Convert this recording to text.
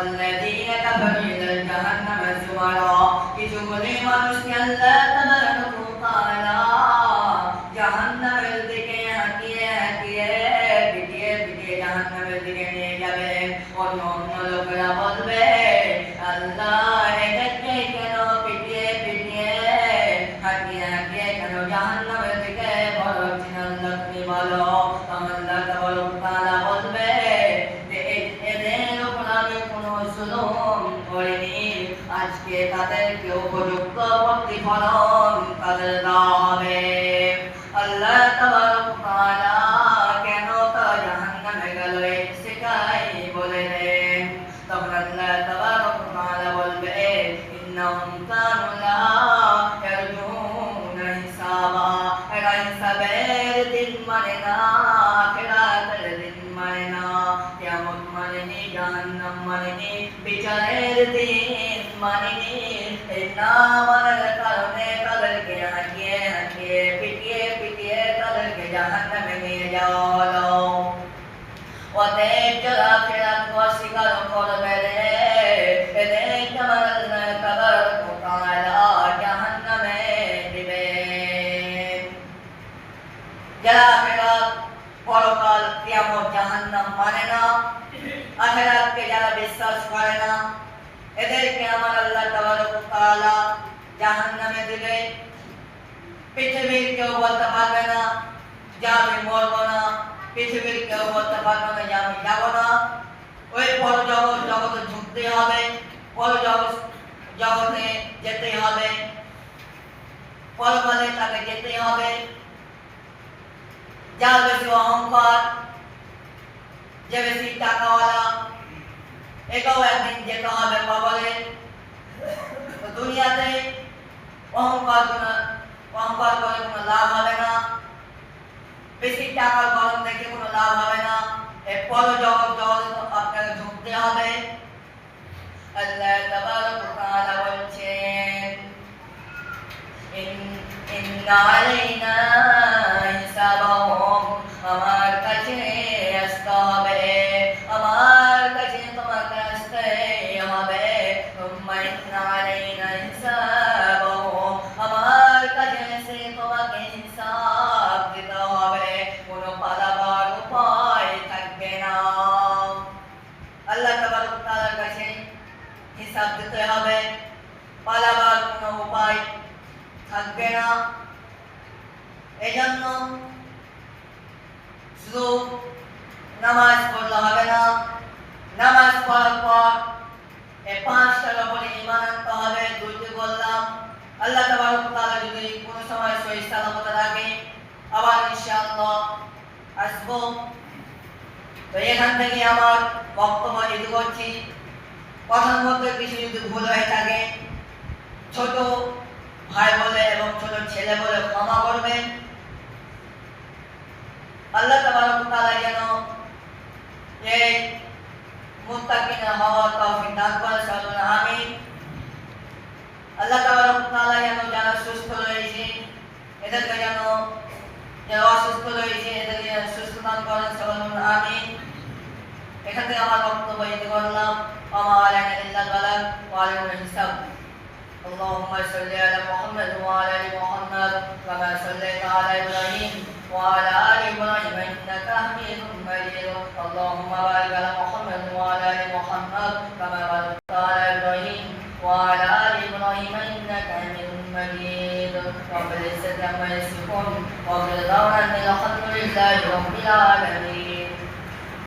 والذين كفروا إلى جهنم زمرا. কিছু গুলি মানুষকে আল্লাহ তাবারাকাহু তাআলা জাহান্নামের দিকে হাঁকিয়ে হাঁকিয়ে পিটিয়ে পিটিয়ে জাহান্নামের দিকে নিয়ে যাবে অন্য অন্য লোকেরা বলবে আল্লাহ এদেরকে কেন পিটিয়ে পিটিয়ে হাঁকিয়ে হাঁকিয়ে কেন জাহান্নামের দিকে বড় আল্লাহ তুমি বলো জুলুম করিনি আজকে তাদেরকে উপযুক্ত প্রতিফলন তাদের দেওয়া হবে আল্লাহ তাআলা কেন তারা জাহান্নামে গেল সেটাই বলে দেন। তখন আল্লাহ তাআলা বলবে, ইন্নাহুম কানু লা ইয়ারজুনা হিসাবা। এরা হিসাবের দিন মানে না যারা ফেরাত পরকাল কিয়ামত জাহান্নাম মানে না আখিরাতকে যারা বিশ্বাস করে না এদেরকে আমার আল্লাহ তাবারক ওয়া তাআলা জাহান্নামে দিবে পৃথিবীর কেউ বলতে পারবে না যে আমি মরবো না পৃথিবীর কেউ বলতে পারবে না যে আমি যাব না ওই পর জগৎ জগতে ঢুকতে হবে পর জগৎ জগতে যেতে হবে পরকালে তাকে যেতে হবে যার বেশি অহংকার যে বেশি টাকাওয়ালা এটাও একদিন যেতে হবে কবরে তো দুনিয়াতে অহংকার কোনো অহংকার করে কোনো লাভ হবে না। বেশি টাকার গরম দেখে কোনো লাভ হবে না। এরপর জগৎ জগৎ আপনাকে ঢুকতে হবে। আমার কাছে দিতে হবে। পালাবার কোনো উপায় থাকবে না। এজন্য শুধু নামাজ পড়লে হবে না। নামাজ পড়ার পর এই পাঁচটার উপরে ইমান আনতে হবে। দুইটি বললাম, আল্লাহ ওয়া যদি কোনো সময় সহি সালামত রাখে, আবার ইনশাআল্লাহ আসব। তো এখান থেকে আমার বক্তব্য শুরু করছি কথার মধ্যে কিছু যদি ভুল হয়ে থাকে ছোট ভাই বলে এবং ছোট ছেলে বলে ক্ষমা করবেন। আল্লাহ তাআলা যেন এই মুত্তাকিনা হওয়ার তৌফিক দান করেন সকলে আমিন। আল্লাহ তাআলা যেন যারা সুস্থ রয়েছে, এদেরকে যেন যারা অসুস্থ রয়েছে, এদেরকে যেন সুস্থ দান করেন সকলে আমিন। এখান থেকে আমার বক্তব্য করলাম وما علينا إلا البلاغ وعلينا الحساب. اللهم صل على محمد وعلى آل محمد كما صليت على إبراهيم وعلى آل إبراهيم إنك حميد مجيد. اللهم بارك على محمد وعلى آل محمد كما باركت على إبراهيم وعلى آل إبراهيم إنك حميد مجيد. رب العزة عما يصفون وقل لنا الحمد لله رب العالمين.